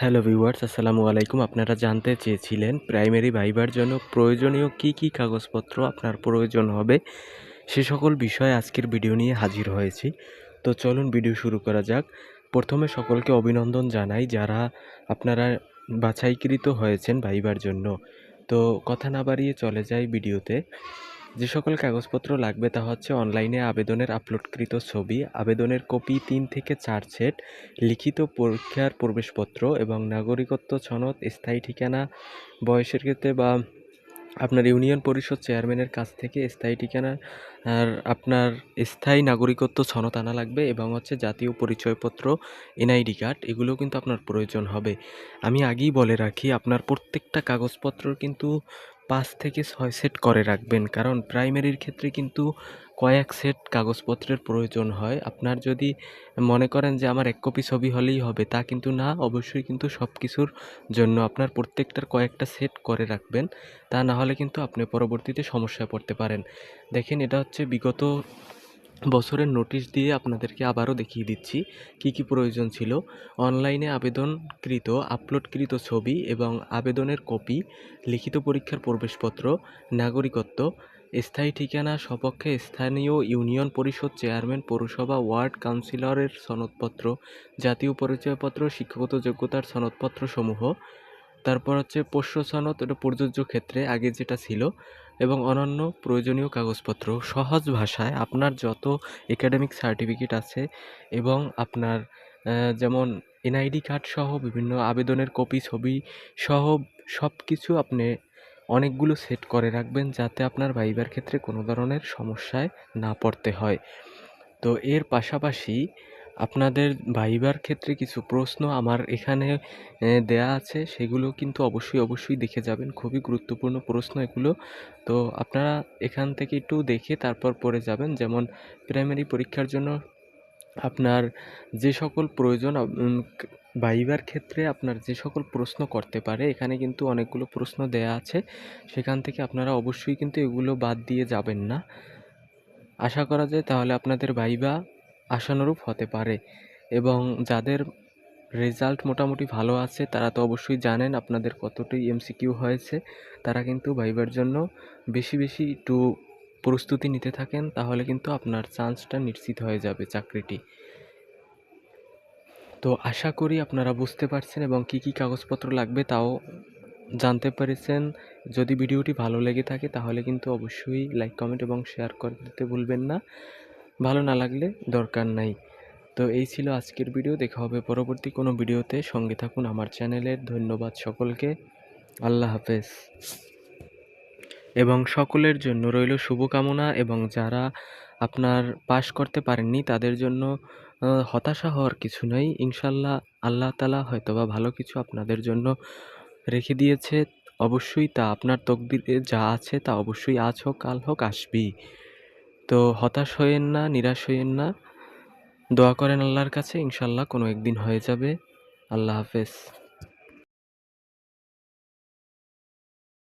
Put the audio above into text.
Hello viewers, আসসালামু আলাইকুম। আপনারা জানতে চেয়েছিলেন প্রাইমারি ভাইবার জন্য প্রয়োজনীয় কি কি কাগজপত্র আপনার প্রয়োজন হবে? সে সকল বিষয়ে আজকের ভিডিও নিয়ে হাজির হয়েছি। তো চলুন ভিডিও শুরু করা যাক। প্রথমে সকলকে অভিনন্দন জানাই যারা আপনারা বাছাইকৃত হয়েছেন ভাইবার জন্য। তো কথা না বাড়িয়ে চলে যাই ভিডিওতে। যে সকল কাগজপত্র লাগবে তা হচ্ছে অনলাইনে আবেদনের আপলোডকৃত ছবি, আবেদনের কপি তিন থেকে চার সেট, লিখিত পরীক্ষার প্রবেশপত্র এবং নাগরিকত্ব সনদ, স্থায়ী ঠিকানা, বয়সের ক্ষেত্রে বা আপনার ইউনিয়ন পরিষদ চেয়ারম্যানের কাছ থেকে স্থায়ী ঠিকানা, আর আপনার স্থায়ী নাগরিকত্ব সনদ আনা লাগবে এবং হচ্ছে জাতীয় পরিচয়পত্র, এনআইডি কার্ড এগুলো কিন্তু আপনার প্রয়োজন হবে। আমি আগেই বলে রাখি, আপনার প্রত্যেকটা কাগজপত্র কিন্তু পাঁচ থেকে ছয় সেট করে রাখবেন। কারণ প্রাইমারির ক্ষেত্রে কিন্তু কয়েক সেট কাগজপত্রের প্রয়োজন হয়। আপনার যদি মনে করেন যে আমার এক কপি ছবি হলেই হবে, তা কিন্তু না। অবশ্যই কিন্তু সব কিছুর জন্য আপনার প্রত্যেকটার কয়েকটা সেট করে রাখবেন। তা না হলে কিন্তু আপনি পরবর্তীতে সমস্যায় পড়তে পারেন। দেখেন, এটা হচ্ছে বিগত বছরের নোটিশ দিয়ে আপনাদেরকে আবারও দেখিয়ে দিচ্ছি, কি কি প্রয়োজন ছিল। অনলাইনে আবেদনকৃত, আপলোডকৃত ছবি এবং আবেদনের কপি, লিখিত পরীক্ষার প্রবেশপত্র, নাগরিকত্ব, স্থায়ী ঠিকানা সপক্ষে স্থানীয় ইউনিয়ন পরিষদ চেয়ারম্যান, পৌরসভা ওয়ার্ড কাউন্সিলরের সনদপত্র, জাতীয় পরিচয়পত্র, শিক্ষাগত যোগ্যতার সনদপত্র সমূহ তারপর হচ্ছে পোষ্য সনদ এটা প্রযোজ্য ক্ষেত্রে আগে যেটা ছিল এবং অন্যান্য প্রয়োজনীয় কাগজপত্র, সহজ ভাষায় আপনার যত একাডেমিক সার্টিফিকেট আছে এবং আপনার যেমন এনআইডি কার্ড সহ বিভিন্ন আবেদনের কপি ছবি সহ সব কিছু আপনি অনেকগুলো সেট করে রাখবেন যাতে আপনার ভাইবার ক্ষেত্রে কোনো ধরনের সমস্যায় না পড়তে হয়। তো এর পাশাপাশি আপনাদের ভাইবার ক্ষেত্রে কিছু প্রশ্ন আমার এখানে দেয়া আছে। সেগুলো কিন্তু অবশ্যই অবশ্যই দেখে যাবেন। খুবই গুরুত্বপূর্ণ প্রশ্ন এগুলো। তো আপনারা এখান থেকে একটু দেখে তারপর পড়ে যাবেন। যেমন প্রাইমারি পরীক্ষার জন্য আপনার যে সকল প্রয়োজন ভাইবার ক্ষেত্রে আপনার যে সকল প্রশ্ন করতে পারে, এখানে কিন্তু অনেকগুলো প্রশ্ন দেয়া আছে। সেখান থেকে আপনারা অবশ্যই কিন্তু এগুলো বাদ দিয়ে যাবেন না। আশা করা যায় তাহলে আপনাদের ভাইবা আশানুরূপ হতে পারে। এবং যাদের রেজাল্ট মোটামুটি ভালো আছে, তারা তো অবশ্যই জানেন আপনাদের কতটি এমসিকিউ হয়েছে। তারা কিন্তু ভাইবার জন্য বেশি বেশি একটু প্রস্তুতি নিতে থাকেন, তাহলে কিন্তু আপনার চান্সটা নিশ্চিত হয়ে যাবে চাকরিটি। তো আশা করি আপনারা বুঝতে পারছেন এবং কি কি কাগজপত্র লাগবে তাও জানতে পেরেছেন। যদি ভিডিওটি ভালো লেগে থাকে, তাহলে কিন্তু অবশ্যই লাইক, কমেন্ট এবং শেয়ার করে দিতে ভুলবেন না। ভালো না লাগলে দরকার নাই। তো এই ছিল আজকের ভিডিও। দেখা হবে পরবর্তী কোনো ভিডিওতে। সঙ্গে থাকুন আমার চ্যানেলের ধন্যবাদ সকলকে। আল্লাহ হাফেজ। এবং সকলের জন্য রইল শুভকামনা এবং যারা আপনার পাশ করতে পারেননি, তাদের জন্য হতাশা হওয়ার কিছু নেই। ইনশাল্লাহ আল্লাহ তালা হয়তোবা ভালো কিছু আপনাদের জন্য রেখে দিয়েছে। অবশ্যই তা আপনার তকদিরে যা আছে তা অবশ্যই আজ হোক, কাল হোক আসবেই। তো হতাশ হইয়েন না, নিরাশ হইয়েন না। দোয়া করেন আল্লাহর কাছে ইনশাল্লাহ কোনো একদিন হয়ে যাবে। আল্লাহ হাফেজ।